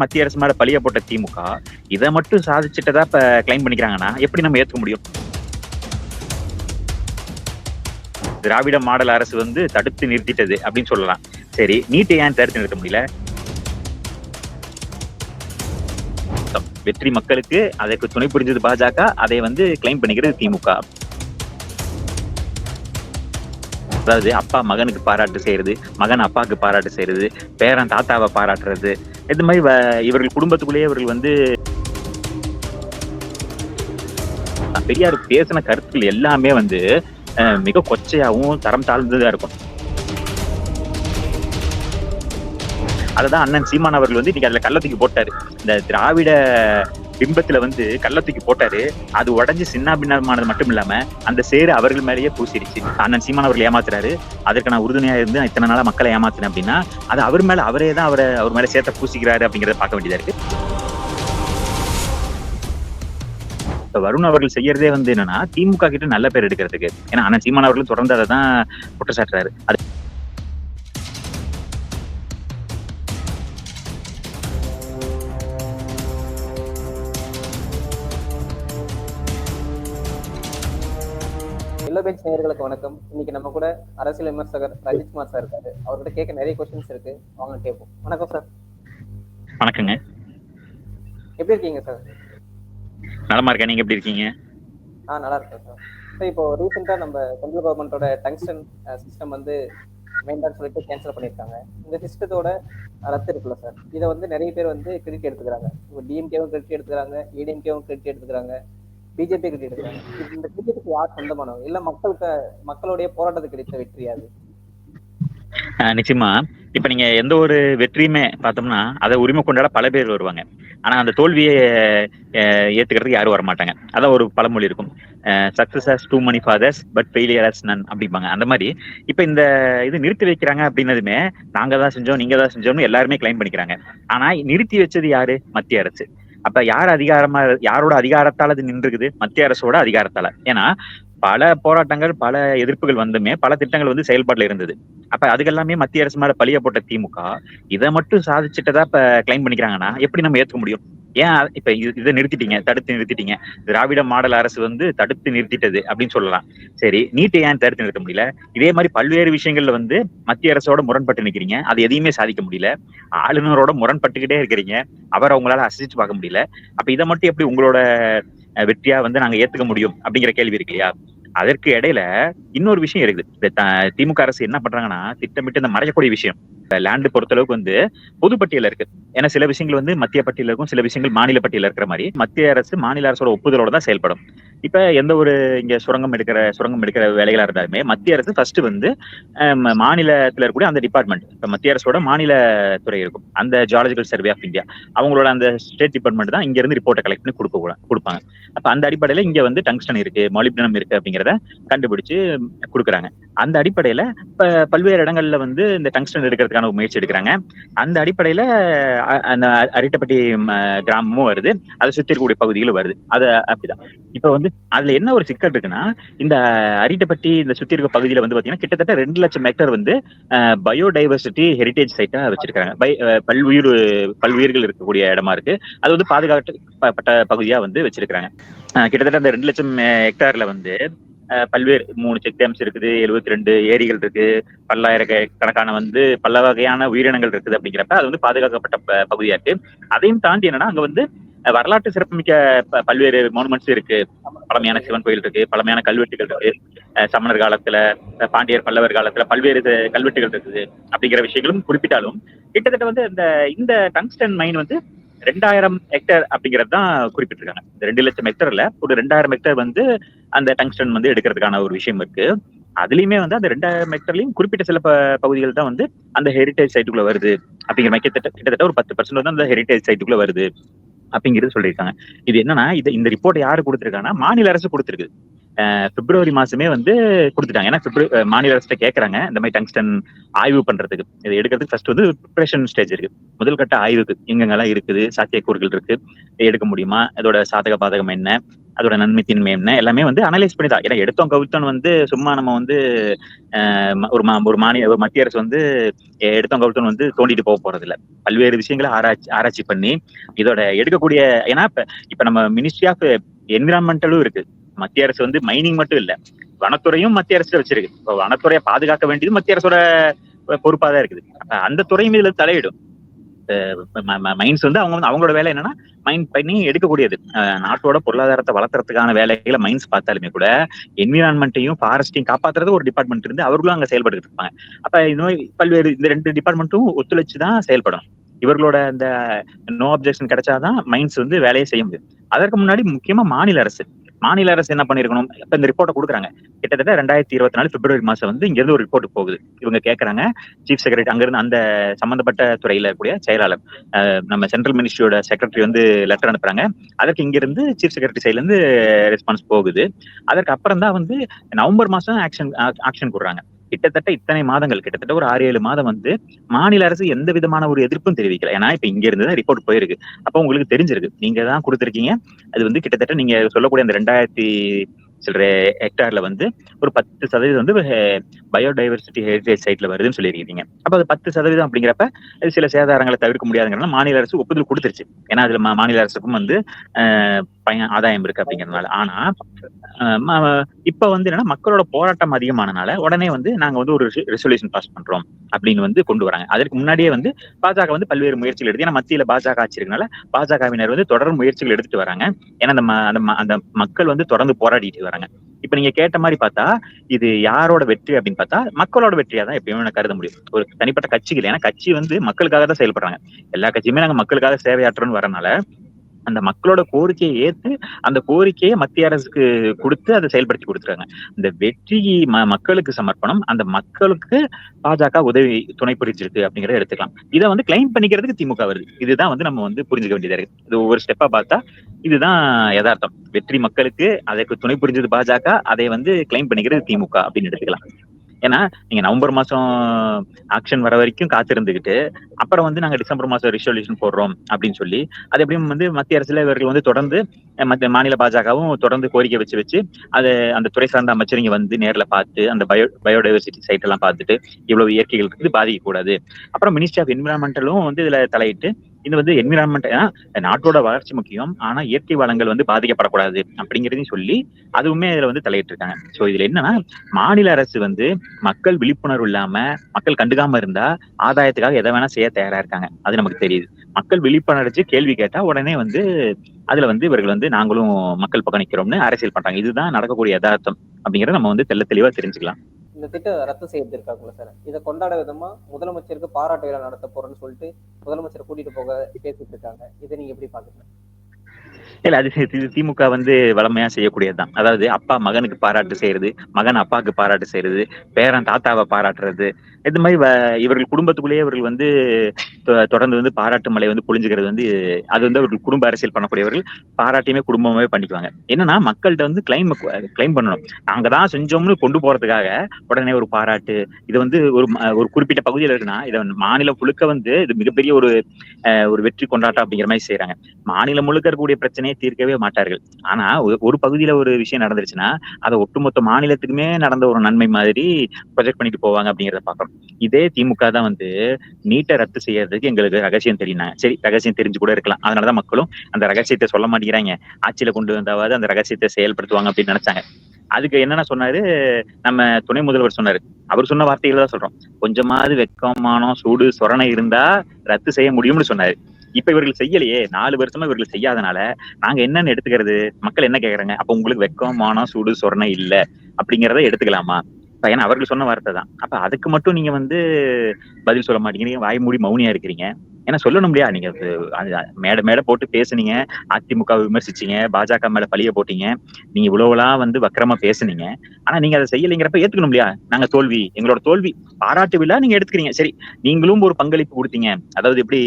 மத்திய அரசு மேல பழிய போட்ட திமுக இதை மட்டும் சாதிச்சுட்டதா இப்ப கிளைம் பண்ணிக்கிறாங்கன்னா எப்படி நம்ம ஏத்துக்க முடியும்? திராவிட மாடல் அரசு வந்து தடுத்து நிறுத்திட்டது அப்படின்னு சொல்லலாம். சரி நீட்டை ஏன் தடுத்து நிறுத்த முடியல? வெற்றி மக்களுக்கு அதற்கு துணை புரிஞ்சது பாஜக அதை வந்து கிளைம் பண்ணிக்கிறது திமுக. அதாவது அப்பா மகனுக்கு பாராட்டு செய்யறது மகன் அப்பாவுக்கு பாராட்டு செய்யறது பேரன் தாத்தாவை பாராட்டுறது இது மாதிரி வ- இவர்கள் குடும்பத்துக்குள்ளேயே இவர்கள் வந்து பெரியார் பேசின கருத்துக்கள் எல்லாமே வந்து மிக கொச்சையாகவும் தரம் தாழ்ந்ததா இருக்கும். அததான் அண்ணன் சீமான் அவர்கள் வந்து இன்னைக்கு அதுல கள்ளத்துக்கு போட்டாரு. இந்த திராவிட பிம்பத்துல வந்து கள்ளத்துக்கு போட்டாரு. அது உடைஞ்சு சின்ன பின்னமானது மட்டும் இல்லாம அந்த சேரு அவர்கள் மேலேயே பூசிடுச்சு. அண்ணன் சீமான் அவர்கள் ஏமாத்துறாரு. அதற்கு நான் உறுதுணையா இருந்து நான் இத்தனை நாளா மக்களை ஏமாத்தினேன் அப்படின்னா அது அவர் மேல அவரே தான் அவரை அவர் மேல சேர்த்த பூசிக்கிறாரு அப்படிங்கறத பார்க்க வேண்டியதா இருக்கு. இப்ப வருண் அவர்கள் செய்யறதே வந்து என்னன்னா திமுக கிட்ட நல்ல பேர் எடுக்கிறதுக்கு. ஏன்னா அண்ணன் சீமான் அவர்களும் தொடர்ந்து அதை தான் குற்றச்சாட்டுறாரு. அது பெஞ்ச் நேயர்களுக்கு வணக்கம். இன்னைக்கு நம்ம கூட அரசியல் விமர்சகர் ரஜித் குமார் சார் இருக்காரு. அவர்கிட்ட கேட்க நிறைய கொஸ்டின்ஸ் இருக்கு. வாங்க கேட்போம். வணக்கம் சார் வணக்கங்க. எப்படி இருக்கீங்க சார் நலமா இருக்கேன். நீங்க எப்படி இருக்கீங்க? ஆ நல்லா இருக்கேன் சார் சார் இப்போ ரீசெண்டாக நம்ம சென்ட்ரல் கவர்மெண்ட்டோட டங்ஸ்டன் சிஸ்டம் வந்து வேண்டாம்னு சொல்லிட்டு கேன்சல் பண்ணியிருக்காங்க. இந்த சிஸ்டத்தோட ரத்து இருக்குல்ல சார் இதை வந்து நிறைய பேர் வந்து கிரெடிட் எடுத்துக்கிறாங்க. இப்போ டிஎம்கேவும் கிரெடிட் எடுத்துக்கிறாங்க. ஏடிஎம்கேவும் கிரெடிட் எடுத்துக்கிறாங்க. பிஜேபி கிரெடிட் இந்த பிஜேபிக்கு யார் சொந்தமானவங்க? இல்ல மக்களுக்கு மக்களுடைய போராட்டத்துக்கு கிடைத்த வெற்றியாது ஆஹ் நிச்சயமா. இப்ப நீங்க எந்த ஒரு வெற்றியுமே பார்த்தோம்னா அதை உரிமை கொண்டாட பல பேர் வருவாங்க. ஆனா அந்த தோல்வியை ஏத்துக்கிறதுக்கு யாரும் வர மாட்டாங்க அதான் ஒரு பழமொழி இருக்கும். Success has two many fathers but failure has none அப்படிம்பாங்க. அந்த மாதிரி இப்ப இந்த இது நிறுத்தி வைக்கிறாங்க அப்படின்னதுமே நாங்க தான் செஞ்சோம் நீங்க தான் செஞ்சோம்னு எல்லாருமே கிளைம் பண்ணிக்கிறாங்க. ஆனா நிறுத்தி வச்சது யாரு? மத்திய அரசு. அப்ப யார் அதிகாரமா யாரோட அதிகாரத்தால அது நின்றுக்குது? மத்திய அரசோட அதிகாரத்தால. ஏன்னா பல போராட்டங்கள் பல எதிர்ப்புகள் வந்துமே பல திட்டங்கள் வந்து செயல்பாடுல இருந்தது. அப்ப அதுக்கெல்லாமே மத்திய அரசு மேல பழிய போட்ட திமுக இதை மட்டும் சாதிச்சுட்டதா இப்ப கிளைம் பண்ணிக்கிறாங்கன்னா எப்படி நம்ம ஏத்துக்க முடியும்? ஏன் இப்ப இது- இதை நிறுத்திட்டீங்க தடுத்து நிறுத்திட்டீங்க. திராவிட மாடல் அரசு வந்து தடுத்து நிறுத்திட்டது அப்படின்னு சொல்லலாம். சரி நீட்டை ஏன் தடுத்து நிறுத்த முடியல? இதே மாதிரி பல்வேறு விஷயங்கள்ல வந்து மத்திய அரசோட முரண்பட்டு நிக்கிறீங்க. அது எதையுமே சாதிக்க முடியல. ஆளுநரோட முரண்பட்டுக்கிட்டே இருக்கிறீங்க. அவரை அவங்களால அசைச்சு பார்க்க முடியல. அப்ப இதை மட்டும் எப்படி உங்களோட வெற்றியா வந்து நாங்க ஏத்துக்க முடியும் அப்படிங்கிற கேள்வி இருக்கு இல்லையா? அதற்கு இடையில இன்னொரு விஷயம் இருக்குது. திமுக அரசு என்ன பண்றாங்கன்னா திட்டமிட்டு இந்த மறையக்கூடிய விஷயம். லேண்டு பொறுத்தளவுக்கு வந்து பொதுப்பட்டியல இருக்கு. ஏன்னா சில விஷயங்கள் வந்து மத்திய பட்டியல இருக்கும் சில விஷயங்கள் மாநில பட்டியல இருக்கிற மாதிரி. மத்திய அரசு மாநில அரசோட ஒப்புதலோட தான் செயல்படும். இப்ப எந்த ஒரு இங்க சுரங்கம் எடுக்கிற சுரங்கம் எடுக்கிற வேலைகளா இருந்தாலுமே மத்திய அரசு ஃபர்ஸ்ட் வந்து மாநிலத்தில் மாநிலத்துல இருக்கக்கூடிய அந்த டிபார்ட்மெண்ட் இப்ப மத்திய அரசோட மாநில துறை இருக்கும். அந்த ஜியாலஜிக்கல் சர்வே ஆஃப் இந்தியா அவங்களோட அந்த ஸ்டேட் டிபார்ட்மெண்ட் தான் இங்க இருந்து ரிப்போர்ட்டை கலெக்ட் பண்ணி கொடுக்க கொடுப்பாங்க. அப்ப அந்த அடிப்படையில இங்க வந்து டங்ஸ்டன் இருக்கு மாலிப்டினம் இருக்கு அப்படிங்கிறத கண்டுபிடிச்சு கொடுக்குறாங்க. அந்த அடிப்படையில இப்ப பல்வேறு இடங்கள்ல வந்து இந்த டங்ஸ்டன் எடுக்கிறதுக்கு ஒரு முயற்சி எடுக்கிறாங்க. அந்த அடிப்படையில அந்த அரிட்டப்பட்டி கிராமமும் வருது. அதை சுத்தி இருக்கக்கூடிய பகுதிகளும் வருது. அது அப்படிதான். இப்ப வந்து அதுல என்ன ஒரு சிக்கல் இருக்குன்னா இந்த அரிட்டப்பட்டி இந்த சுத்தி இருக்க பகுதியில வந்து பாத்தீங்கன்னா கிட்டத்தட்ட ரெண்டு லட்சம் ஹெக்டர் வந்து பயோடைவர்சிட்டி ஹெரிட்டேஜ் சைட்டா வச்சிருக்காங்க பை அஹ், பல்வுயிர் பல்வுயிர்கள் இருக்கக்கூடிய இடமா இருக்கு. அது வந்து பாதுகாக்கப்பட்ட பகுதியா வந்து வச்சிருக்காங்க கிட்டத்தட்ட அந்த ரெண்டு லட்சம் ஹெக்டார்ல வந்து பல்வேறு மூணு செக் டேம்ஸ் இருக்குது எழுபத்தி ரெண்டு ஏரிகள் இருக்கு. பல்லாயிரக்கணக்கான வந்து பல வகையான உயிரினங்கள் இருக்குது அப்படிங்கிறப்ப அது வந்து பாதுகாக்கப்பட்ட ப- பகுதியா இருக்கு. அதையும் தாண்டி என்னன்னா அங்க வந்து வரலாற்று சிறப்புமிக்க பல்வேறு மோனுமெண்ட்ஸ் இருக்கு. பழமையான சிவன் கோயில் இருக்கு பழமையான கல்வெட்டுகள் இருக்கு. சமணர் காலத்துல பாண்டியர் பல்லவர் காலத்துல பல்வேறு கல்வெட்டுகள் இருக்குது அப்படிங்கிற விஷயங்களும் குறிப்பிட்டாலும் கிட்டத்தட்ட வந்து இந்த இந்த டங்ஸ்டன் மைன் வந்து ரெண்டாயிரம் ஹெக்டேர் அப்படிங்கிறது தான் குறிப்பிட்டிருக்காங்க. இந்த ரெண்டு லட்சம் ஹெக்டர்ல ஒரு ரெண்டாயிரம் ஹெக்டேர் வந்து அந்த டங்ஸ்டன் வந்து எடுக்கிறதுக்கான ஒரு விஷயம் இருக்கு. அதுலயுமே வந்து அந்த ரெண்டாயிரம் ஹெக்டர்லயும் குறிப்பிட்ட சில பகுதிகள் தான் வந்து அந்த ஹெரிட்டேஜ் சைட்டுக்குள்ள வருது. அப்படிங்கிற மாதிரி கிட்டத்தட்ட கிட்டத்தட்ட ஒரு பத்து பர்சன்ட் வந்து அந்த ஹெரிட்டேஜ் சைட்டுக்குள்ள வருது. அப்படிங்கிறது சொல்லியிருக்காங்க. இது என்னன்னா இது இந்த ரிப்போர்ட் யாரு கொடுத்துருக்காங்கன்னா மாநில அரசு கொடுத்துருக்கு. பிப்ரவரி மாசமே வந்து கொடுத்துட்டாங்க. ஏன்னா பிப்ரவரி மாநில அரசு கேட்கறாங்க இந்த மாதிரி டங்ஸ்டன் ஆய்வு பண்றதுக்கு. இதை எடுக்கிறதுக்கு ஃபர்ஸ்ட் வந்து ப்ரிப்பரேஷன் ஸ்டேஜ் இருக்கு. முதல் கட்ட ஆய்வுக்கு எங்கெங்கெல்லாம் இருக்குது சாத்தியக்கூறுகள் இருக்கு எடுக்க முடியுமா? இதோட சாதக பாதகம் என்ன? அதோட நன்மை தின்மை என்ன? எல்லாமே வந்து அனலைஸ் பண்ணி தான். ஏன்னா எடுத்தோம் கவுத்தோன்னு வந்து சும்மா நம்ம வந்து ஒரு மா- ஒரு மாநில ஒரு மத்திய அரசு வந்து எடுத்தோம் கவுத்தோன்னு வந்து தோண்டிட்டு போக போறது இல்ல பல்வேறு விஷயங்களை ஆராய்ச்சி ஆராய்ச்சி பண்ணி இதோட எடுக்கக்கூடிய ஏன்னா இப்ப இப்ப நம்ம மினிஸ்ட்ரி ஆஃப் என்விரான்மெண்டலும் இருக்கு. மத்திய அரசு வந்து மைனிங் மட்டும் இல்ல. வனத்துறையும் மத்திய அரசு வச்சிருக்கு. வனத்துறையை பாதுகாக்க வேண்டியது மத்திய அரசோட பொறுப்பா தான் இருக்குது. அந்த துறையும் இதுல தலையிடும். மைன்ஸ் வந்து அவங்க வந்து அவங்களோட வேலை என்னன்னா மைன் பண்ணி எடுக்கக்கூடியது. நாட்டோட பொருளாதாரத்தை வளர்த்துறதுக்கான வேலைகளை மைன்ஸ் பார்த்தாலுமே கூட என்விரான்மெண்ட்டையும் ஃபாரஸ்டையும் காப்பாத்துறது ஒரு டிபார்ட்மெண்ட் இருந்து அவர்களும் அங்கே செயல்பட்டு இருப்பாங்க. அப்ப இன்னும் பல்வேறு இந்த ரெண்டு டிபார்ட்மெண்ட்டும் ஒத்துழைச்சு தான் செயல்படும். இவர்களோட அந்த நோ அப்ஜெக்ஷன் கிடைச்சாதான் மைன்ஸ் வந்து வேலையை செய்ய முடியும். அதற்கு முன்னாடி முக்கியமா மாநில அரசு. மாநில அரசு என்ன பண்ணிருக்கணும்? இப்ப இந்த ரிப்போர்ட்டை கொடுக்குறாங்க. கிட்டத்தட்ட ரெண்டாயிரத்தி இருபத்தி நாலு பிப்ரவரி மாசம் வந்து இங்க இருந்து ஒரு ரிப்போர்ட் போகுது. இவங்க கேக்குறாங்க சீஃப் செக்ரட்டரி அங்கிருந்து அந்த சம்பந்தப்பட்ட துறையில கூடிய செயலாளர் நம்ம சென்ட்ரல் மினிஸ்ட்ரியோட செக்ரட்டரி வந்து லெட்டர் அனுப்புறாங்க. அதற்கு இங்கிருந்து சீஃப் செக்ரட்டரி சைட்ல இருந்து ரெஸ்பான்ஸ் போகுது. அதற்கு அப்புறம் தான் வந்து நவம்பர் மாசம் ஆக்ஷன் ஆக்ஷன் கொடுறாங்க கிட்டத்தட்ட இத்தனை மாதங்கள் கிட்டத்தட்ட ஒரு ஆறு ஏழு மாதம் வந்து மாநில அரசு எந்த விதமான ஒரு எதிர்ப்பும் தெரிவிக்கல. ஏன்னா இப்ப இங்க இருந்து தான் ரிப்போர்ட் போயிருக்கு. அப்ப உங்களுக்கு தெரிஞ்சிருக்கு. நீங்க தான் கொடுத்துருக்கீங்க. அது வந்து கிட்டத்தட்ட நீங்க சொல்லக்கூடிய அந்த ரெண்டாயிரத்தி சில ஹெக்டார்ல வந்து ஒரு பத்து சதவீதம் வந்து பயோடைவர்சிட்டி ஹெரிடேஜ் சைட்ல வருதுன்னு சொல்லியிருக்கீங்க. அப்ப அது பத்து சதவீதம் அப்படிங்கிறப்ப அது சில சேதாரங்களை தவிர்க்க முடியாதுங்கிறனால மாநில அரசு ஒப்புதல் கொடுத்துருச்சு. ஏன்னா அதுல மாநில அரசுக்கும் வந்து அஹ், பயன் ஆதாயம் இருக்கு அப்படிங்கறதுனால. ஆனா இப்ப வந்து என்னன்னா மக்களோட போராட்டம் அதிகமானனால உடனே வந்து நாங்க வந்து ஒரு ரெசல்யூஷன் பாஸ் பண்றோம் அப்படின்னு வந்து கொண்டு வராங்க. அதற்கு முன்னாடியே வந்து பாஜக வந்து பல்வேறு முயற்சிகள் எடுத்து ஏன்னா மத்தியில பாஜக ஆட்சி இருக்கனால பாஜகவினர் வந்து தொடர் முயற்சிகள் எடுத்துட்டு வராங்க. ஏன்னா அந்த அந்த அந்த மக்கள் வந்து தொடர்ந்து போராடிட்டு வராங்க. இப்ப நீங்க கேட்ட மாதிரி பார்த்தா இது யாரோட வெற்றி அப்படின்னு பார்த்தா மக்களோட வெற்றியா தான் எப்பயுமே நான் கருத முடியும். ஒரு தனிப்பட்ட கட்சிகள் ஏன்னா கட்சி வந்து மக்களுக்காக தான் செயல்படுறாங்க. எல்லா கட்சியுமே நாங்க மக்களுக்காக சேவையாற்றோம்னு வரனால அந்த மக்களோட கோரிக்கையை ஏத்து அந்த கோரிக்கையை மத்திய அரசுக்கு கொடுத்து அதை செயல்படுத்தி கொடுத்துருக்காங்க. இந்த வெற்றி ம- மக்களுக்கு சமர்ப்பணம் அந்த மக்களுக்கு பாஜக உதவி துணை புரிஞ்சிருக்கு அப்படிங்கறத எடுத்துக்கலாம். இதை வந்து கிளைம் பண்ணிக்கிறதுக்கு திமுக வருது. இதுதான் வந்து நம்ம வந்து புரிஞ்சுக்க வேண்டியதா இருக்கு. இது ஒவ்வொரு ஸ்டெப்பா பார்த்தா இதுதான் யதார்த்தம். வெற்றி மக்களுக்கு அதற்கு துணை புரிஞ்சது பாஜக அதை வந்து கிளைம் பண்ணிக்கிறது திமுக அப்படின்னு எடுத்துக்கலாம். ஏன்னா நீங்க நவம்பர் மாசம் ஆக்ஷன் வர வரைக்கும் காத்திருந்துகிட்டு அப்புறம் வந்து நாங்க டிசம்பர் மாசம் ரிசல்யூஷன் போடுறோம் அப்படின்னு சொல்லி அது எப்படியும் வந்து மத்திய அரசுல இவர்கள் வந்து தொடர்ந்து மத்திய மாநில பாஜகவும் தொடர்ந்து கோரிக்கை வச்சு வச்சு அது அந்த துறை சார்ந்த அமைச்சர் இங்க வந்து நேர்ல பார்த்து அந்த பயோ பயோடைவர்சிட்டி சைட் எல்லாம் பார்த்துட்டு இவ்வளவு இயற்கைகள் இருக்குது பாதிக்க கூடாது அப்புறம் மினிஸ்ட்ரி ஆஃப் என்விரான்மெண்டலும் வந்து இதுல தலையிட்டு இது வந்து என்விரான்மெண்ட் நாட்டோட வளர்ச்சி முக்கியம். ஆனா இயற்கை வளங்கள் வந்து பாதிக்கப்படக்கூடாது அப்படிங்கிறதையும் சொல்லி அதுவுமே இதுல வந்து தலையிட்டு இருக்காங்க சோ இதுல என்னன்னா மாநில அரசு வந்து மக்கள் விழிப்புணர்வு இல்லாம மக்கள் கண்டுக்காம இருந்தா ஆதாயத்துக்காக எதை வேணா செய்ய தயாரா இருக்காங்க. அது நமக்கு தெரியுது. மக்கள் விழிப்புணர்ச்சி கேள்வி கேட்டா உடனே வந்து அதுல வந்து இவர்கள் வந்து நாங்களும் மக்கள் பக்கம் நிக்கிறோம்னு அரசியல் பண்றாங்க. இதுதான் நடக்கக்கூடிய யதார்த்தம் அப்படிங்கறத நம்ம வந்து தெள்ள தெளிவா தெரிஞ்சுக்கலாம். இந்த திட்டம் ரத்து செய்திருக்காங்களா சார். இதை கொண்டாட விதமா முதலமைச்சருக்கு பாராட்டு விழா நடத்த போறோம்னு சொல்லிட்டு முதலமைச்சர் கூட்டிட்டு போக பேசிட்டு இருக்காங்க. இதை நீங்க எப்படி பாக்குறீங்க இல்ல அது திமுக வந்து வளமையா செய்யக்கூடியதுதான். அதாவது அப்பா மகனுக்கு பாராட்டு செய்யறது மகன் அப்பாவுக்கு பாராட்டு செய்யறது பேரன் தாத்தாவை பாராட்டுறது இந்த மாதிரி வ- இவர்கள் குடும்பத்துக்குள்ளேயே இவர்கள் வந்து தொ- தொடர்ந்து வந்து பாராட்டு மலை வந்து பொழிஞ்சுக்கிறது வந்து அது வந்து அவர்கள் குடும்ப அரசியல் பண்ணக்கூடியவர்கள் பாராட்டியுமே குடும்பமாவே பண்ணிக்குவாங்க. என்னன்னா மக்கள்கிட்ட வந்து கிளைம் கிளைம் பண்ணணும். நாங்க தான் செஞ்சோம்னு கொண்டு போறதுக்காக உடனே ஒரு பாராட்டு இது வந்து ஒரு ஒரு குறிப்பிட்ட பகுதியில் இருக்குன்னா இதை மாநிலம் முழுக்க வந்து இது மிகப்பெரிய ஒரு ஒரு வெற்றி கொண்டாட்டம் அப்படிங்கிற மாதிரி செய்யறாங்க மாநிலம் முழுக்க இருக்கக்கூடிய பிரச்சனையை தீர்க்கவே மாட்டார்கள். ஆனா ஒரு- ஒரு பகுதியில ஒரு விஷயம் நடந்துருச்சுன்னா அதை ஒட்டுமொத்த மாநிலத்துக்குமே நடந்த ஒரு நன்மை மாதிரி ப்ரொஜெக்ட் பண்ணிட்டு போவாங்க அப்படிங்கிறத பாக்குறோம். இதே திமுக தான் வந்து நீட்டை ரத்து செய்யறதுக்கு எங்களுக்கு ரகசியம் தெரியும் சரி ரகசியம் தெரிஞ்சு கூட இருக்கலாம். அதனாலதான் மக்களும் அந்த ரகசியத்தை சொல்ல மாட்டேங்கிறாங்க. ஆட்சியில கொண்டு வந்தாவது அந்த ரகசியத்தை செயல்படுத்துவாங்க அப்படின்னு நினைச்சாங்க. அதுக்கு என்னென்ன சொன்னாரு? நம்ம துணை முதல்வர் சொன்னாரு. அவர் சொன்ன வார்த்தைகளை தான் சொல்றோம். கொஞ்சமாவது வெக்கமானம் சூடு சொரணை இருந்தா ரத்து செய்ய முடியும்னு சொன்னாரு. இப்ப இவர்கள் செய்யலையே. நாலு வருஷமா இவர்கள் செய்யாதனால நாங்க என்னன்னு எடுத்துக்கிறது? மக்கள் என்ன கேக்குறாங்க? அப்ப உங்களுக்கு வெக்கம் மானம் சூடு சொரணை இல்ல. அப்படிங்கறத எடுத்துக்கலாமா? ஏன்னா அவர்கள் சொன்ன வார்த்தை தான் அப்ப அதுக்கு மட்டும் நீங்க வந்து பதில் சொல்ல மாட்டேங்கிறீங்க. வாய் மூடி மௌனியா இருக்கிறீங்க. ஏன்னா சொல்லணும் இல்லையா? நீங்க மேட மேட போட்டு பேசுனீங்க அதிமுக விமர்சிச்சீங்க பாஜக மேல பழிய போட்டீங்க நீங்க இவ்வளவுலாம் வந்து வக்கரமா பேசுனீங்க. ஆனா நீங்க அதை செய்யலைங்கிறப்ப ஏத்துக்கணும் இல்லையா? நாங்க தோல்வி எங்களோட தோல்வி. பாராட்டு விழா நீங்க எடுத்துக்கிறீங்க. சரி நீங்களும் ஒரு பங்களிப்பு கொடுத்தீங்க. அதாவது எப்படி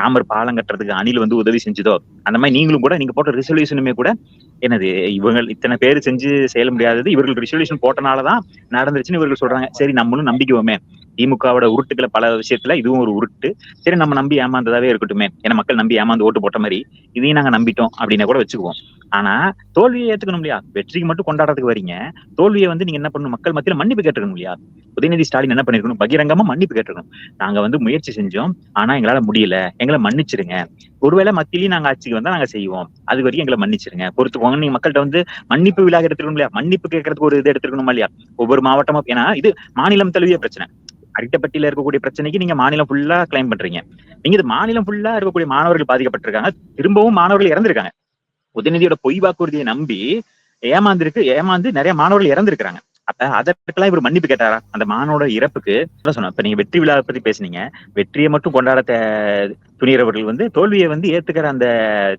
ராமர் பாலம் கட்டுறதுக்கு அணில் வந்து உதவி செஞ்சதோ அந்த மாதிரி நீங்களும் கூட நீங்க போட்ட ரெசல்யூஷனுமே கூட என்னது இவங்க இத்தனை பேர் செஞ்சு செய்ய முடியாதது இவர்கள் ரெசல்யூஷன் போட்டனாலதான் நடந்துருச்சுன்னு இவர்கள் சொல்றாங்க. சரி நம்மளும் நம்பிக்குவோமே. திமுகவோட உருட்டுகளை பல விஷயத்துல இதுவும் ஒரு உருட்டு. சரி நம்ம நம்பி ஏமாந்ததாவே இருக்கட்டுமே. ஏன்னா மக்கள் நம்பி ஏமாந்து ஓட்டு போட்ட மாதிரி இதையும் நாங்க நம்பிட்டோம் அப்படின்னா கூட வச்சுக்குவோம். ஆனா தோல்வியை ஏத்துக்கணும் இல்லையா? வெற்றிக்கு மட்டும் கொண்டாடுறதுக்கு வரீங்க. தோல்வியை வந்து நீங்க என்ன பண்ணணும்? மக்கள் மத்தியில மன்னிப்பு கேட்டுக்கணும் இல்லையா? உதயநிதி ஸ்டாலின் என்ன பண்ணிருக்கணும்? பகிரங்கமா மன்னிப்பு கேட்டுக்கணும். நாங்க வந்து முயற்சி செஞ்சோம். ஆனா எங்களால முடியல. எங்களை மன்னிச்சிருங்க. ஒருவேளை மத்தியிலையும் நாங்க ஆட்சிக்கு வந்தா நாங்க செய்வோம். அது வரைக்கும் எங்களை மன்னிச்சிருங்க. பொறுத்துக்கோங்க நீங்க மக்கள்கிட்ட வந்து மன்னிப்பு விழா எடுத்துக்கணும் இல்லையா? மன்னிப்பு கேட்கறதுக்கு ஒரு இது எடுத்துக்கணுமா இல்லையா? ஒவ்வொரு மாவட்டமும் ஏன்னா இது மாநிலம் தழுவிய பிரச்சனை. அரிட்டப்பட்டியில இருக்கக்கூடிய பிரச்சனைக்கு நீங்க மாநிலம் ஃபுல்லா கிளைம் பண்றீங்க. நீங்க இது மாநிலம் ஃபுல்லா இருக்கக்கூடிய மாணவர்கள் பாதிக்கப்பட்டிருக்காங்க. திரும்பவும் மாணவர்கள் இறந்திருக்காங்க. உதயநிதியோட பொய் வாக்குறுதியை நம்பி ஏமாந்திருக்கு ஏமாந்து நிறைய மாணவர்கள் இறந்திருக்கிறாங்க. அப்ப அதற்கெல்லாம் இவர் மன்னிப்பு கேட்டாரா? அந்த மாணவரோட இறப்புக்கு அதான் இப்ப நீங்க வெற்றி விழாவை பத்தி பேசுனீங்க. வெற்றியை மட்டும் கொண்டாட தே- வந்து தோல்வியை வந்து ஏத்துக்கிற அந்த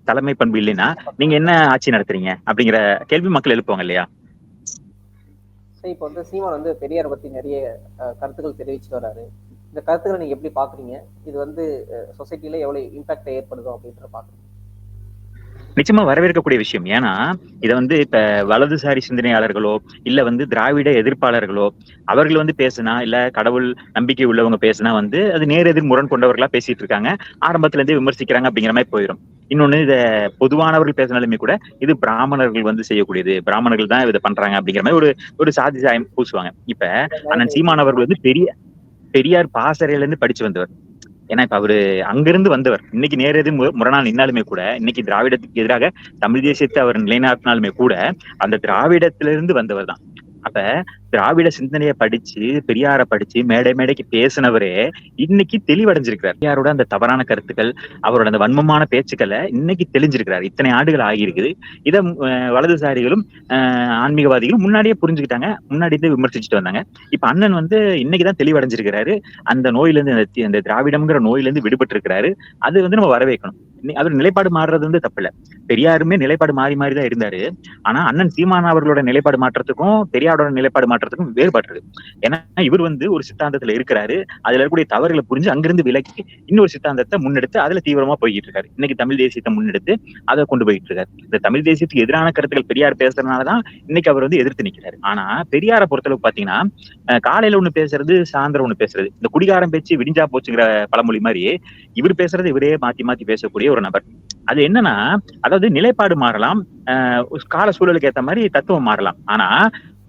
தலைமை பண்பு இல்லைன்னா நீங்க என்ன ஆட்சி நடத்துறீங்க? அப்படிங்கிற கேள்வி மக்கள் எழுப்புவாங்க இல்லையா? சரி இப்போ வந்து சீமான் வந்து பெரியார் பத்தி நிறைய கருத்துக்கள் தெரிவிச்சுட்டு வராரு. இந்த கருத்துக்களை நீங்க எப்படி பாக்குறீங்க? இது வந்து சொசைட்டில எவ்வளோ இம்பாக்ட் ஏற்படுதோ அப்படின்ற பார்க்குறீங்க நிச்சயமா வரவேற்கக்கூடிய விஷயம். ஏன்னா இதை வந்து இப்ப வலதுசாரி சிந்தனையாளர்களோ இல்ல வந்து திராவிட எதிர்ப்பாளர்களோ அவர்கள் வந்து பேசுனா இல்ல கடவுள் நம்பிக்கை உள்ளவங்க பேசுனா வந்து அது நேர் எதிர் முரண் கொண்டவர்களா பேசிட்டு இருக்காங்க. ஆரம்பத்துல இருந்தே விமர்சிக்கிறாங்க அப்படிங்கிற மாதிரி போயிடும் இன்னொன்னு இத பொதுவானவர்கள் பேசினாலுமே கூட இது பிராமணர்கள் வந்து செய்யக்கூடியது. பிராமணர்கள் தான் இதை பண்றாங்க அப்படிங்கிற மாதிரி ஒரு ஒரு சாதி சாயம் பூசுவாங்க. இப்ப அண்ணன் சீமானவர்கள் வந்து பெரிய பெரியார் பாசறையில இருந்து படிச்சு வந்தவர். ஏன்னா இப்ப அவரு அங்கிருந்து வந்தவர். இன்னைக்கு நேரது மு- முரணா நின்னாலுமே கூட இன்னைக்கு திராவிடத்துக்கு எதிராக தமிழ் தேசியத்தை அவர் நிலைநாட்டினாலுமே கூட அந்த திராவிடத்திலிருந்து வந்தவர் தான். அப்ப திராவிட சிந்தனையை படிச்சு பெரியார படிச்சு மேடை மேடைக்கு பேசினவரே இன்னைக்கு தெளிவடைஞ்சிருக்கிறார். பெரியாரோட அந்த தவறான கருத்துக்கள் அவரோட அந்த வன்மமான பேச்சுக்களை இன்னைக்கு தெளிஞ்சிருக்கிறார். இத்தனை ஆண்டுகள் ஆகியிருக்குது. இதை வலதுசாரிகளும் ஆன்மீகவாதிகளும் முன்னாடியே புரிஞ்சுக்கிட்டாங்க. முன்னாடி இருந்து விமர்சிச்சுட்டு வந்தாங்க. இப்ப அண்ணன் வந்து இன்னைக்குதான் தெளிவடைஞ்சிருக்கிறாரு. அந்த நோயிலிருந்து அந்த அந்த திராவிடம்ங்கிற நோயிலிருந்து விடுபட்டு இருக்கிறாரு அது வந்து நம்ம வரவேற்கணும். அவர் நிலைப்பாடு மாறுறது வந்து தப்பு இல்ல. பெரியாருமே நிலைப்பாடு மாறி மாறி தான் இருந்தாரு. ஆனா அண்ணன் சீமான் அவர்களோட நிலைப்பாடு மாற்றத்துக்கும் பெரியாரோட நிலைப்பாடு மாற்றத்துக்கும் வேறுபாடு இருக்கு. ஏன்னா இவர் வந்து ஒரு சித்தாந்தத்துல இருக்கிறாரு. அதுல இருக்கக்கூடிய தவறுகளை புரிஞ்சு அங்கிருந்து விலக்கி இன்னொரு சித்தாந்தத்தை முன்னெடுத்து அதுல தீவிரமா போய்கிட்டு இருக்காரு. இன்னைக்கு தமிழ் தேசியத்தை முன்னெடுத்து அதை கொண்டு போயிட்டு இருக்காரு. இந்த தமிழ் தேசியத்துக்கு எதிரான கருத்துக்கள் பெரியார் பேசுறதுனாலதான் இன்னைக்கு அவர் வந்து எதிர்த்து நிக்கிறாரு. ஆனா பெரியாரை பொறுத்தளவுக்கு பாத்தீங்கன்னா காலையில ஒண்ணு பேசுறது சாயந்தரம் ஒண்ணு பேசுறது. இந்த குடிகாரம் பேச்சு விடிஞ்சா போச்சுங்கிற பழமொழி மாதிரி இவர் பேசுறது இவரே மாத்தி மாத்தி பேசக்கூடிய ஒரு நபர். அது என்னன்னா அதாவது நிலைப்பாடு மாறலாம் கால சூழலுக்கு ஏத்த மாதிரி தத்துவம் மாறலாம். ஆனா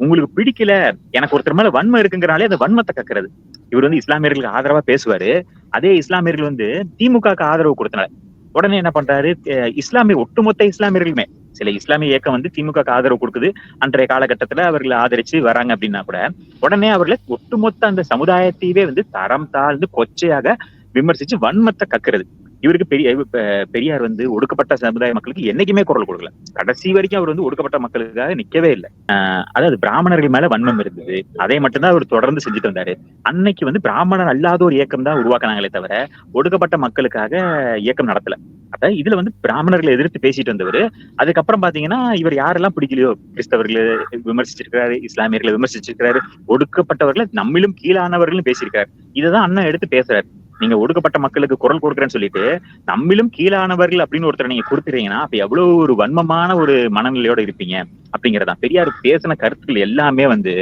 உங்களுக்கு பிடிக்கல எனக்கு ஒருத்தர் மேல வன்மை இருக்குங்கிறனாலே அந்த வன்மத்தை கக்குறது. இவர் வந்து இஸ்லாமியர்களுக்கு ஆதரவா பேசுவாரு. அதே இஸ்லாமியர்கள் வந்து திமுகக்கு ஆதரவு கொடுத்தனால. உடனே என்ன பண்றாரு? அஹ் இஸ்லாமிய ஒட்டுமொத்த இஸ்லாமியர்களுமே. சில இஸ்லாமிய இயக்கம் வந்து திமுக ஆதரவு கொடுக்குது. அன்றைய காலகட்டத்துல அவர்களை ஆதரிச்சு வராங்க அப்படின்னா கூட உடனே அவர்களை ஒட்டுமொத்த அந்த சமுதாயத்தையே வந்து தரம் தாழ்ந்து கொச்சையாக விமர்சிச்சு வன்மத்தை கக்குறது. இவருக்கு பெரிய பெரியார் வந்து ஒடுக்கப்பட்ட சமுதாய மக்களுக்கு என்னைக்குமே குரல் கொடுக்கல. கடைசி வரைக்கும் அவர் வந்து ஒடுக்கப்பட்ட மக்களுக்காக நிக்கவே இல்லை. ஆஹ் அதாவது பிராமணர்கள் மேல வன்மம் இருந்தது. அதை மட்டும்தான் அவர் தொடர்ந்து செஞ்சுட்டு வந்தாரு. அன்னைக்கு வந்து பிராமணர் அல்லாத ஒரு இயக்கம் தான் உருவாக்குனாங்களே தவிர ஒடுக்கப்பட்ட மக்களுக்காக இயக்கம் நடத்தல. அப்ப இதுல வந்து பிராமணர்களை எதிர்த்து பேசிட்டு வந்தவர். அதுக்கப்புறம் பாத்தீங்கன்னா இவர் யாரெல்லாம் பிடிக்கலையோ கிறிஸ்தவர்களை விமர்சிச்சிருக்கிறாரு இஸ்லாமியர்களை விமர்சிச்சிருக்கிறாரு ஒடுக்கப்பட்டவர்களை நம்மிலும் கீழானவர்களும் பேசியிருக்காரு. இதைதான் அண்ணன் எடுத்து பேசுறாரு. நீங்க ஒடுக்கப்பட்ட மக்களுக்கு குரல் கொடுக்குறேன்னு சொல்லிட்டு நம்மிலும் கீழானவர்கள் அப்படின்னு ஒருத்தரை நீங்க கொடுத்துறீங்கன்னா அப்ப எவ்வளவு ஒரு வன்மமான ஒரு மனநிலையோட இருப்பீங்க அப்படிங்கறதான். பெரியார் பேசின கருத்துக்கள் எல்லாமே வந்து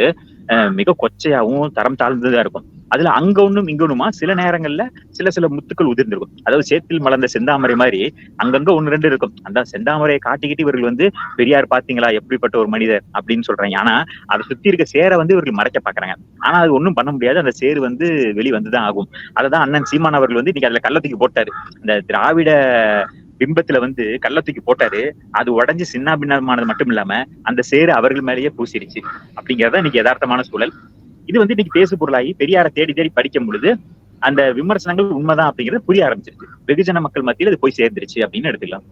அஹ், மிக கொச்சையாவும் தரம் தாழ்ந்ததா இருக்கும். அதுல அங்க ஒண்ணும் இங்க ஒண்ணுமா? சில நேரங்கள்ல சில சில முத்துக்கள் உதிர்ந்திருக்கும். அதாவது சேத்தில் மலர்ந்த செந்தாமரை மாதிரி அங்கங்க ஒன்னு ரெண்டு இருக்கும். அந்த செந்தாமரையை காட்டிக்கிட்டு இவர்கள் வந்து பெரியார் பாத்தீங்களா எப்படிப்பட்ட ஒரு மனிதர்? அப்படின்னு சொல்றாங்க. ஆனா அதை சுத்தி இருக்க சேரை வந்து இவர்கள் மறைக்க பாக்குறாங்க ஆனா அது ஒண்ணும் பண்ண முடியாது. அந்த சேரு வந்து வெளி வந்துதான் ஆகும். அததான் அண்ணன் சீமான் அவர்கள் வந்து இன்னைக்கு அதுல கள்ளத்துக்கு போட்டாரு. இந்த திராவிட பிம்பத்துல வந்து கள்ளத்துக்கு போட்டாரு. அது உடைஞ்சு சின்ன பின்னமானது மட்டும் இல்லாம அந்த சேரு அவர்கள் மேலேயே பூசிருச்சு அப்படிங்கறத இன்னைக்கு யதார்த்தமான சூழல். இது வந்து இன்னைக்கு பேசு பொருளாகி பெரியாரை தேடி தேடி படிக்கும் பொழுது அந்த விமர்சனங்கள் உண்மைதான் அப்படிங்கிறது புரிய ஆரம்பிச்சிருச்சு. வெகுஜன மக்கள் மத்தியில அது போய் சேர்ந்துருச்சு அப்படின்னு எடுத்துக்கலாம்.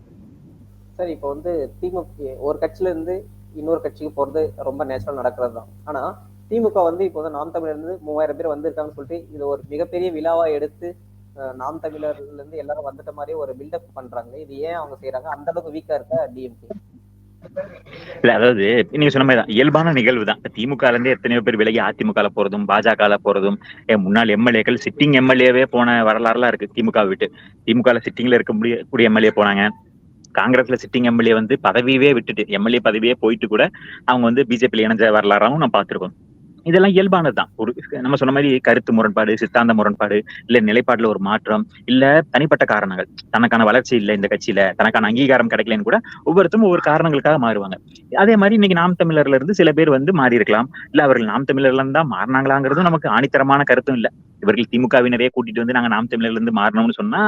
சார் இப்போ வந்து திமுக ஒரு கட்சியில இருந்து இன்னொரு கட்சிக்கு போறது ரொம்ப நேச்சுரல் நடக்கிறது தான் ஆனா திமுக வந்து இப்போ வந்து நாம் தமிழர் இருந்து மூவாயிரம் பேர் வந்திருக்காங்கன்னு சொல்லிட்டு இது ஒரு மிகப்பெரிய விழாவா எடுத்து அஹ், நாம் தமிழர்ல இருந்து எல்லாரும் வந்துட்ட மாதிரி ஒரு பில்டப் பண்றாங்க இது ஏன் அவங்க செய்யறாங்க? அந்த அளவுக்கு வீக்கா இருக்கா டிஎம்கே இல்ல அதாவது நீங்க சொன்ன மாதிரி தான் இயல்பான நிகழ்வு தான் திமுக இருந்தே எத்தனையோ பேர் விலகி அதிமுக போறதும் பாஜக போறதும் முன்னாள் எம்எல்ஏக்கள் சிட்டிங் எம்எல்ஏவே போன வரலாறுலாம் இருக்கு திமுக விட்டு. திமுக சிட்டிங்ல இருக்க முடிய கூடிய எம்எல்ஏ போனாங்க. காங்கிரஸ்ல சிட்டிங் எம்எல்ஏ வந்து பதவியே விட்டுட்டு எம்எல்ஏ பதவியே போயிட்டு கூட அவங்க வந்து பிஜேபியில் இணைஞ்ச வரலாறாவும் நான் பார்த்திருக்கோம். இதெல்லாம் இயல்பானதுதான் ஒரு நம்ம சொன்ன மாதிரி கருத்து முரண்பாடு சித்தாந்த முரண்பாடு இல்ல நிலைப்பாடுல ஒரு மாற்றம் இல்ல தனிப்பட்ட காரணங்கள். தனக்கான வளர்ச்சி இல்ல இந்த கட்சியில தனக்கான அங்கீகாரம் கிடைக்கலன்னு கூட ஒவ்வொருத்தரும் ஒவ்வொரு காரணங்களுக்காக மாறுவாங்க. அதே மாதிரி இன்னைக்கு நாம் தமிழர்ல இருந்து சில பேர் வந்து மாறி இருக்கலாம் இல்ல அவர்கள் நாம் தமிழர்ல இருந்தா தான் மாறினாங்களாங்கிறதும் நமக்கு ஆணித்தரமான கருத்தும் இல்ல. இவர்கள் திமுகவினரே கூட்டிட்டு வந்து நாங்க நாம் தமிழர்ல இருந்து மாறணும்னு சொன்னா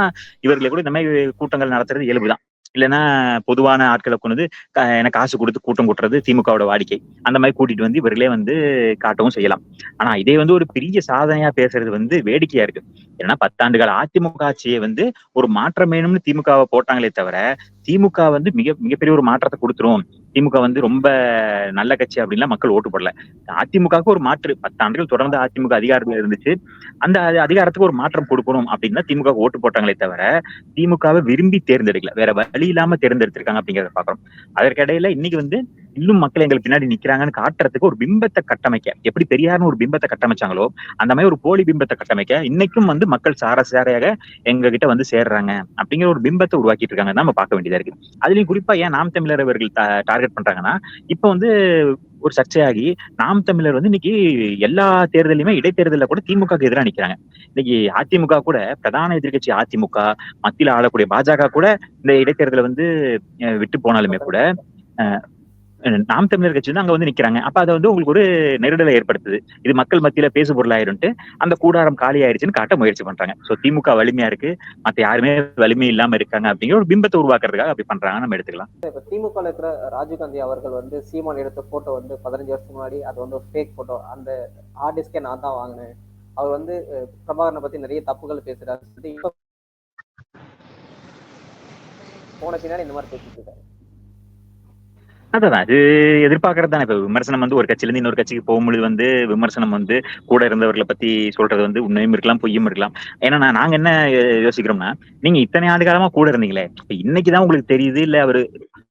இவர்களை கூட இந்த மாதிரி கூட்டங்கள் நடத்துறது இயல்புதான். இல்லைன்னா பொதுவான ஆட்களை கொண்டு க- எனக்கு காசு கொடுத்து கூட்டம் கூட்டுறது திமுகவோட வாடிக்கை. அந்த மாதிரி கூட்டிட்டு வந்து இவர்களே வந்து காட்டவும் செய்யலாம். ஆனா இதே வந்து ஒரு பெரிய சாதனையா பேசுறது வந்து வேடிக்கையா இருக்கு. ஏன்னா பத்தாண்டு கால அதிமுக ஆட்சியை வந்து ஒரு மாற்றம் வேணும்னு திமுகவை போட்டாங்களே தவிர திமுக வந்து மிக மிகப்பெரிய ஒரு மாற்றத்தை கொடுத்துரும். திமுக வந்து ரொம்ப நல்ல கட்சி அப்படின்லாம் மக்கள் ஓட்டு போடல. அதிமுகவுக்கு ஒரு மாற்று. பத்தாண்டுகள் தொடர்ந்து அதிமுக அதிகாரத்துல இருந்துச்சு. அந்த அதிகாரத்துக்கு ஒரு மாற்றம் கொடுக்கணும் அப்படின்னு தான் திமுக ஓட்டு போட்டாங்களே தவிர திமுகவை விரும்பி தேர்ந்தெடுக்கல. வேற வழி இல்லாம தேர்ந்தெடுத்திருக்காங்க அப்படிங்கறத பாக்குறோம். அதற்கிடையில இன்னைக்கு வந்து இன்னும் மக்கள் எங்களுக்கு பின்னாடி நிக்கிறாங்கன்னு காட்டுறதுக்கு ஒரு பிம்பத்தை கட்டமைக்க. எப்படி பெரியார்னு ஒரு பிம்பத்தை கட்டமைச்சாங்களோ அந்த மாதிரி ஒரு போலி பிம்பத்தை கட்டமைக்க இன்னைக்கும் வந்து மக்கள் சார சாரையாக எங்க கிட்ட வந்து சேர்றாங்க. அப்படிங்கிற ஒரு பிம்பத்தை உருவாக்கிட்டு இருக்காங்க நம்ம பார்க்க வேண்டியதா இருக்கு. அதுலயும் குறிப்பா ஏன் நாம் தமிழர் அவர்கள் டார்கெட் பண்றாங்கன்னா இப்ப வந்து ஒரு சர்ச்சையாகி நாம் தமிழர் வந்து இன்னைக்கு எல்லா தேர்தலையுமே இடைத்தேர்தலில் கூட திமுக எதிராக நிக்கிறாங்க. இன்னைக்கு அதிமுக கூட பிரதான எதிர்க்கட்சி அதிமுக மத்தியில ஆளக்கூடிய பாஜக கூட இந்த இடைத்தேர்தலை வந்து அஹ், விட்டு போனாலுமே கூட நாம் தமிழர் கட்சி வந்து அங்க வந்து நிக்கிறாங்க. அப்ப அதை வந்து உங்களுக்கு ஒரு நெருடலை ஏற்படுத்துது. இது மக்கள் மத்தியில பேசு பொருளாயிருன்ட்டு அந்த கூடாரம் காலி ஆயிடுச்சுன்னு காட்ட முயற்சி பண்றாங்க. சோ திமுக வலிமையா இருக்கு. மத்த யாருமே வலிமை இல்லாம இருக்காங்க அப்படிங்கிற ஒரு பிம்பத்தை உருவாக்குறதுக்காக அப்படி பண்றாங்க நம்ம எடுத்துக்கலாம். இப்ப திமுக இருக்கிற ராஜீவ்காந்தி அவர்கள் வந்து சீமான் எடுத்த போட்டோ வந்து பதினஞ்சு வருஷம் முன்னாடி அது வந்து ஃபேக் போட்டோ அந்த ஹார்ட் நான் தான் வாங்கினேன். அவர் வந்து பிரபாகரனை பத்தி நிறைய தப்புகள் பேசுறாரு. இப்ப போன பின்னாடி இந்த மாதிரி பேசிட்டு இருக்காரு. அதான் அது எதிர்பார்க்கறது தானே. இப்ப விமர்சனம் வந்து ஒரு கட்சியில இருந்து இன்னொரு கட்சிக்கு போகும்பொழுது வந்து விமர்சனம் வந்து கூட இருந்தவர்களை பத்தி சொல்றது வந்து உண்மையும் இருக்கலாம் பொய்யும் இருக்கலாம். ஏன்னா நாங்க என்ன யோசிக்கிறோம்னா நீங்க இத்தனை ஆண்டு காலமா கூட இருந்தீங்களே. இப்ப இன்னைக்குதான் உங்களுக்கு தெரியுது இல்ல அவரு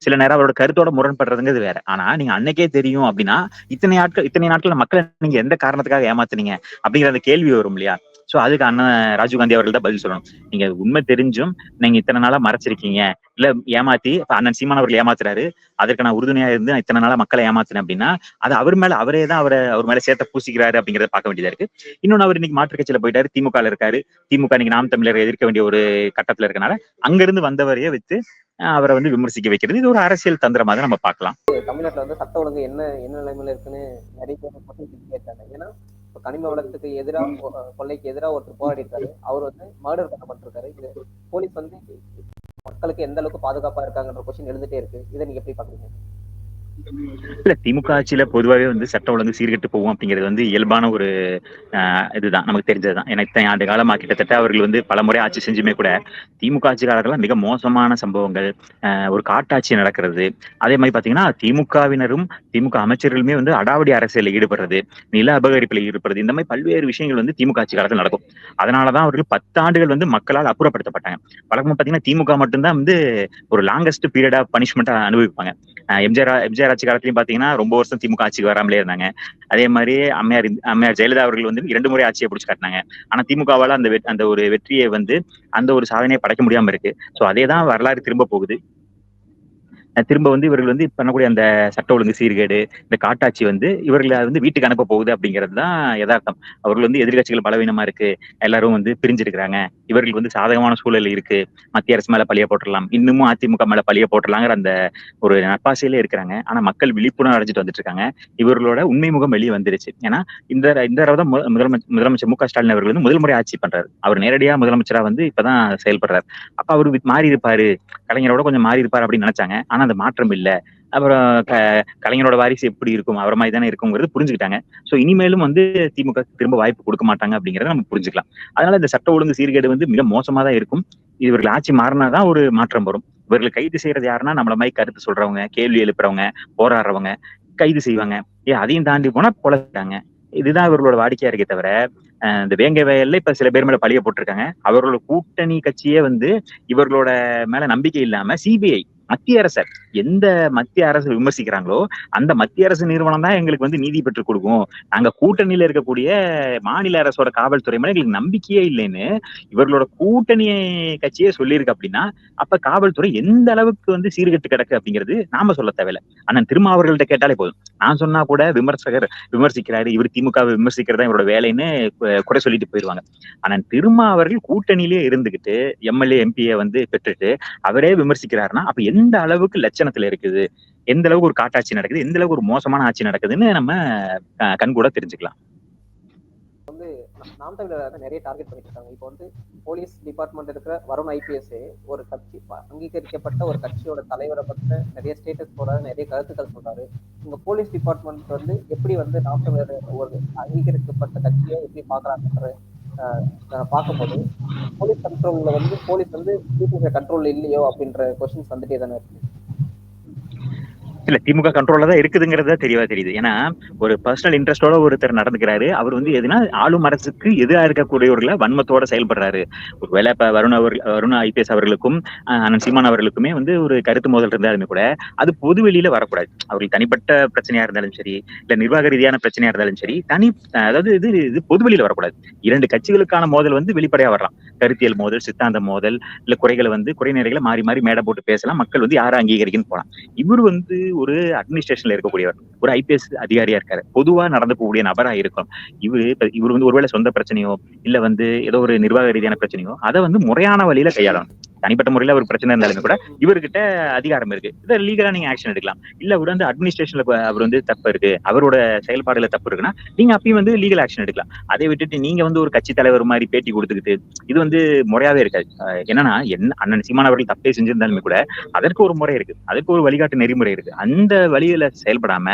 சில நேரம் அவரோட கருத்தோட முரண்படுறதுங்கிறது வேற. ஆனா நீங்க அன்னைக்கே தெரியும் அப்படின்னா இத்தனை நாட்கள் இத்தனை நாட்கள் மக்களை நீங்க எந்த காரணத்துக்காக ஏமாத்துனீங்க அப்படிங்கிற அந்த கேள்வி வரும் இல்லையா? சோ அதுக்கு அண்ணன் ராஜீவ்காந்தி அவர்கள் தான் பதில் சொல்லணும். நீங்க உண்மை தெரிஞ்சும் நீங்க இத்தனை நாளா மறைச்சிருக்கீங்க. இல்ல ஏமாத்தி அண்ணன் சீமான் அவர்கள் ஏமாத்துறாரு. அதற்கு நான் உறுதுணையா இருந்து நான் இத்தனை நாளா மக்களை ஏமாத்தினேன் அப்படின்னா அது அவர் மேல அவரே தான் அவரை அவர் மேல சேர்த்த பூசிக்கிறாரு அப்படிங்கறத பார்க்க வேண்டியதா இருக்கு. இன்னொன்னு அவர் இன்னைக்கு மாற்றுக் கட்சியில போயிட்டாரு. திமுக இருக்காரு. திமுக இன்னைக்கு நாம் தமிழரை எதிர்க்க வேண்டிய ஒரு கட்டத்துல இருக்கனால அங்க இருந்து வந்தவரையே வச்சு அவரை வந்து விமர்சிக்க வைக்கிறது. இது ஒரு அரசியல் தந்திரமா தான் நம்ம பார்க்கலாம். தமிழ்நாட்டுல வந்து சட்ட ஒழுங்கு என்ன என்ன நிலைமையில இருக்குன்னு நிறைய பேர் கேட்டாங்க. ஏன்னா இப்ப கனிம வளத்துக்கு எதிராக கொள்ளைக்கு எதிராக ஒருத்தர் போராடி இருக்காரு அவர் வந்து மர்டர் பண்ணப்பட்டிருக்காரு இது போலீஸ் வந்து மக்களுக்கு எந்த அளவுக்கு பாதுகாப்பா இருக்காங்கன்ற கொஸ்டின் எழுந்துட்டே இருக்கு. இதை நீங்க எப்படி பாக்குறீங்க? இல்ல திமுக ஆட்சியில பொதுவாகவே வந்து சட்டம் ஒழுங்கு சீர்கெட்டு போகும் அப்படிங்கிறது வந்து இயல்பான ஒரு இதுதான். நமக்கு தெரிஞ்சதுதான். ஏன்னா இத்தனை ஆண்டு காலமா கிட்டத்தட்ட அவர்கள் வந்து பல முறை ஆட்சி செஞ்சுமே கூட திமுக ஆட்சி காலத்துல மிக மோசமான சம்பவங்கள் ஒரு காட்டாட்சி நடக்கிறது. அதே மாதிரி பாத்தீங்கன்னா திமுகவினரும் திமுக அமைச்சர்களுமே வந்து அடாவடி அரசியலில் ஈடுபடுறது நில அபகரிப்பில் ஈடுபடுறது இந்த மாதிரி பல்வேறு விஷயங்கள் வந்து திமுக ஆட்சி காலத்தில் நடக்கும். அதனாலதான் அவர்கள் பத்து ஆண்டுகள் வந்து மக்களால் அப்புறப்படுத்தப்பட்டாங்க. வழக்கமா பாத்தீங்கன்னா திமுக மட்டும்தான் வந்து ஒரு லாங்கஸ்ட் பீரியட் ஆஃப் பனிஷ்மெண்ட் அனுபவிப்பாங்க. எம்ஜிஆர் எம்ஜிஆர் எம்ஜிஆர் ஆட்சி காலத்திலயும் பாத்தீங்கன்னா ரொம்ப வருஷம் திமுக ஆட்சிக்கு வராமலே இருந்தாங்க. அதே மாதிரி அம்மையார் அம்மையார் ஜெயலலிதா அவர்கள் வந்து இரண்டு முறை ஆட்சியை பிடிச்சு காட்டினாங்க. ஆனா திமுகவால அந்த வெ- அந்த ஒரு வெற்றியை வந்து அந்த ஒரு சாதனையை படைக்க முடியாம இருக்கு. சோ அதே தான் வரலாறு திரும்ப போகுது. திரும்ப வந்து இவர்கள் வந்து பண்ணக்கூடிய அந்த சட்ட ஒழுங்கு சீர்கேடு இந்த காட்டாட்சி வந்து இவர்களை வந்து வீட்டுக்கு அனுப்ப போகுது அப்படிங்கிறது தான் யதார்த்தம். அவர்கள் வந்து எதிர்க்கட்சிகள் பலவீனமா இருக்கு. எல்லாரும் வந்து பிரிஞ்சிருக்கிறாங்க. இவர்களுக்கு வந்து சாதகமான சூழல் இருக்கு. மத்திய அரசு மேல பழிய போட்டுடலாம். இன்னமும் அதிமுக மேல பழிய போட்டுடலாங்கிற அந்த ஒரு நப்பாசையிலே இருக்கிறாங்க. ஆனா மக்கள் விழிப்புணர்வு அடைஞ்சிட்டு வந்துட்டு இருக்காங்க. இவர்களோட உண்மை முகம் வெளியே வந்துருச்சு. ஏன்னா இந்த இந்த தடவை தான் முதலமைச்சர் முதலமைச்சர் மு க ஸ்டாலின் அவர்கள் வந்து முதல் முறை ஆட்சி பண்றாரு. அவர் நேரடியா முதலமைச்சரா வந்து இப்பதான் செயல்படுறாரு. அப்ப அவர் மாறி இருப்பாரு கலைஞரோட கொஞ்சம் மாறி இருப்பாரு அப்படின்னு நினைச்சாங்க. ஆனா அந்த மாற்றம் இல்ல. அப்புறம் க- கலைஞரோட வாரிசு எப்படி இருக்கும்? அவர் மாதிரி தானே இருக்குங்கிறது புரிஞ்சுக்கிட்டாங்க. சோ இனிமேலும் வந்து திமுக திரும்ப வாய்ப்பு கொடுக்க மாட்டாங்க அப்படிங்கறத நம்ம புரிஞ்சுக்கலாம். அதனால இந்த சட்ட ஒழுங்கு சீர்கேடு வந்து மிக மோசமா தான் இருக்கும். இவர்கள் ஆட்சி மாறினாதான் ஒரு மாற்றம் வரும். இவர்கள் கைது செய்யறது யாருன்னா நம்மள மாதிரி கருத்து சொல்றவங்க கேள்வி எழுப்புறவங்க போராடுறவங்க கைது செய்வாங்க. ஏ அதையும் தாண்டி போனா கொலைக்காங்க இதுதான் இவர்களோட வாடிக்கையா இருக்கே தவிர இந்த வேங்கை வயல்ல இப்ப சில பேர் மேல பழிய போட்டிருக்காங்க. அவர்களோட கூட்டணி கட்சியே வந்து இவர்களோட மேல நம்பிக்கை இல்லாம சிபிஐ மத்திய அரசு எந்த மத்திய அரசு விமர்சிக்கிறாங்களோ அந்த மத்திய அரசு நிறுவனம் தான் எங்களுக்கு வந்து நீதி பெற்றுக் கொடுக்கும். நாங்க கூட்டணியில இருக்கக்கூடிய மாநில அரசோட காவல்துறை மேல எங்களுக்கு நம்பிக்கையே இல்லைன்னு இவர்களோட கூட்டணி கட்சியே சொல்லியிருக்கு அப்படின்னா அப்ப காவல்துறை எந்த அளவுக்கு வந்து சீர்கெட்டு கிடக்கு அப்படிங்கிறது நாம சொல்ல தேவையில்ல. அண்ணன் திருமாவர்கள்ட்ட கேட்டாலே போதும். நான் சொன்னா கூட விமர்சகர் விமர்சிக்கிறாரு இவர் திமுக விமர்சிக்கிறதா இவரோட வேலைன்னு குறை சொல்லிட்டு போயிருவாங்க. ஆனா திருமா அவர்கள் கூட்டணியிலே இருந்துகிட்டு எம்எல்ஏ எம்பியை வந்து பெற்றுட்டு அவரே விமர்சிக்கிறாருன்னா அப்ப எந்த அளவுக்கு லட்சணத்துல இருக்குது எந்த அளவுக்கு ஒரு காட்டாட்சி நடக்குது எந்த அளவுக்கு ஒரு மோசமான ஆட்சி நடக்குதுன்னு நம்ம கண்கூட தெரிஞ்சுக்கலாம். வந்து நாம் தமிழர் வந்து நிறைய டார்கெட் பண்ணிட்டு இருக்காங்க இப்போ வந்து போலீஸ் டிபார்ட்மெண்ட் இருக்கிற வருண் ஐபிஎஸ் ஒரு கட்சி அங்கீகரிக்கப்பட்ட ஒரு கட்சியோட தலைவரை பத்தின நிறைய ஸ்டேட்டஸ் போடுறாரு நிறைய கருத்துக்கள் சொல்றாரு. இந்த போலீஸ் டிபார்ட்மெண்ட் வந்து எப்படி வந்து நாம் தமிழர் ஒரு அங்கீகரிக்கப்பட்ட கட்சியை எப்படி பாக்குறாங்கன்ற ஆஹ், பார்க்கும்போது போலீஸ் கண்ட்ரோல்ல வந்து போலீஸ் வந்து கண்ட்ரோல் இல்லையோ அப்படின்ற கொஸ்டின்ஸ் வந்துட்டே தானே இருக்கு. இல்ல திமுக கண்ட்ரோல தான் இருக்குதுங்கிறத தெரியவா தெரியுது. ஏன்னா ஒரு பர்சனல் இன்ட்ரெஸ்டோட ஒருத்தர் நடந்துக்கிறாரு. அவர் வந்து எதுனா ஆளும் அரசுக்கு எதிராக இருக்கக்கூடியவர்களை வன்மத்தோட செயல்படுறாரு. ஒருவேளை இப்ப வருண் வருண் ஐபிஎஸ் அவர்களுக்கும் அண்ணன் சீமான் அவர்களுக்குமே வந்து ஒரு கருத்து மோதல் இருந்தாலுமே கூட அது பொது வெளியில வரக்கூடாது. அவர்கள் தனிப்பட்ட பிரச்சனையா இருந்தாலும் சரி இல்ல நிர்வாக ரீதியான பிரச்சனையா இருந்தாலும் சரி தனி அதாவது இது இது பொது வெளியில வரக்கூடாது. இரண்டு கட்சிகளுக்கான மோதல் வந்து வெளிப்படையா வரலாம். கருத்தியல் மோதல் சித்தாந்த மோதல் இல்ல குறைகளை வந்து குறைநிறைகளை மாறி மாறி மேடை போட்டு பேசலாம். மக்கள் வந்து யாரை அங்கீகரிக்கணும்னு போகலாம் இவர் வந்து ஒரு அட்மினிஸ்ட்ரேஷன்ல இருக்கக்கூடியவர். ஒரு ஐபிஎஸ் அதிகாரியா இருக்காரு. பொதுவா நடந்து போகக்கூடிய நபரா இருக்கும். இவரு இவர் வந்து ஒருவேளை சொந்த பிரச்சனையோ இல்ல வந்து ஏதோ ஒரு நிர்வாக ரீதியான பிரச்சனையோ அதை வந்து முறையான வழியில கையாளணும். தனிப்பட்ட முறையில ஒரு பிரச்சனை இருந்தாலுமே கூட இவர்கிட்ட அதிகாரம் இருக்கு. இதை லீகலா நீங்க ஆக்ஷன் எடுக்கலாம். இல்ல அவர் வந்து அட்மினிஸ்ட்ரேஷன்ல அவர் வந்து தப்பு இருக்கு. அவரோட செயல்பாடுல தப்பு இருக்குன்னா நீங்க அப்பயும் வந்து லீகல் ஆக்ஷன் எடுக்கலாம். அதை விட்டுட்டு நீங்க வந்து ஒரு கட்சி தலைவர் மாதிரி பேட்டி கொடுத்துக்கிட்டு இது வந்து முறையாவே இருக்காது. என்னன்னா என்ன அண்ணன் சீமான் அவர்கள் தப்பே செஞ்சிருந்தாலுமே கூட அதற்கு ஒரு முறை இருக்கு. அதற்கு ஒரு வழிகாட்டு நெறிமுறை இருக்கு. அந்த வழியில செயல்படாம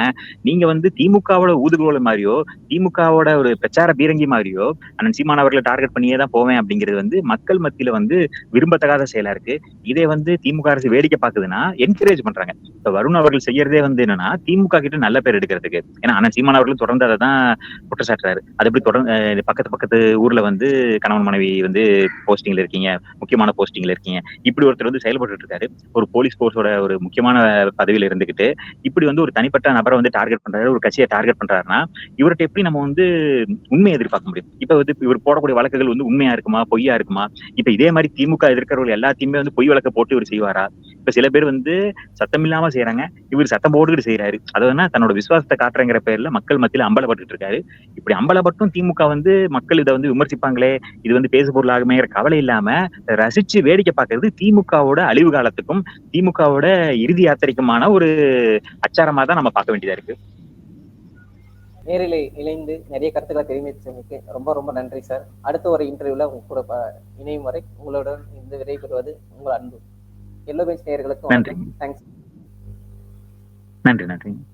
நீங்க வந்து திமுகவோட ஊதுகோல மாதிரியோ திமுகவோட ஒரு பிரச்சார பீரங்கி மாதிரியோ அண்ணன் சீமான் அவர்களை டார்கெட் பண்ணியே தான் போவேன் அப்படிங்கிறது வந்து மக்கள் மத்தியில வந்து விரும்பத்தகாத செயலா இருக்கு. இதே வந்து திமுக அரசு வேடிக்கை பாக்குதுன்னா என்கரேஜ் பண்றாங்க. இப்ப வருண் அவர்கள் செய்யறதே வந்து என்னன்னா திமுக கிட்ட நல்ல பேர் எடுக்கிறதுக்கு. ஏன்னா ஆனா சீமான் அவர்களும் தொடர்ந்து அதை தான் குற்றச்சாட்டுறாரு. அது எப்படி தொடர்ந்து பக்கத்து பக்கத்து ஊர்ல வந்து கணவன் மனைவி வந்து போஸ்டிங்ல இருக்கீங்க முக்கியமான போஸ்டிங்ல இருக்கீங்க. இப்படி ஒருத்தர் வந்து செயல்பட்டு இருக்காரு ஒரு போலீஸ் போர்ஸோட ஒரு முக்கியமான பதவியில இருந்துகிட்டு இப்படி வந்து ஒரு தனிப்பட்ட நபரை வந்து டார்கெட் பண்றாரு ஒரு கட்சியை டார்கெட் பண்றாருன்னா இவர்கிட்ட எப்படி நம்ம வந்து உண்மையை எதிர்பார்க்க முடியும்? இப்ப வந்து இவர் போடக்கூடிய வழக்குகள் வந்து உண்மையா இருக்குமா பொய்யா இருக்குமா? இப்ப இதே மாதிரி திமுக எதிர்க்கிறவர்கள் எல்லாத்தையுமே வந்து பொய் வழக்க போட்டு இவர் செய்வாரா? இப்ப சில பேர் வந்து சத்தம் இல்லாம செய்யறாங்க இவர் சத்தம் போட்டுக்கிட்டு செய்யறாரு அது தன்னோட விசுவாசத்தை காட்டுறங்கிற பேர்ல மக்கள் மத்தியில அம்பலப்பட்டு இருக்காரு. இப்படி அம்பலப்பட்டும் திமுக வந்து மக்கள் இதை வந்து விமர்சிப்பாங்களே இது வந்து பேசு பொருளாகுமேங்கிற கவலை இல்லாம ரசிச்சு வேடிக்கை பார்க்கறது திமுகவோட அழிவு காலத்துக்கும் திமுகவோட இறுதி யாத்திரைக்குமான ஒரு அச்சாரமா தான் நம்ம பார்க்க வேண்டியதா இருக்கு. நேரில் இணைந்து நிறைய கருத்துக்களை தெரிவித்தமைக்கு ரொம்ப ரொம்ப நன்றி சார் அடுத்த ஒரு இன்டர்வியூல உங்க கூட இணையும் வரை உங்களுடன் இந்த விடைபெறுவது உங்கள் அன்பு. எல்லோ பெஞ்ச் நேயர்களுக்கு நன்றி. தேங்க்ஸ் நன்றி நன்றி.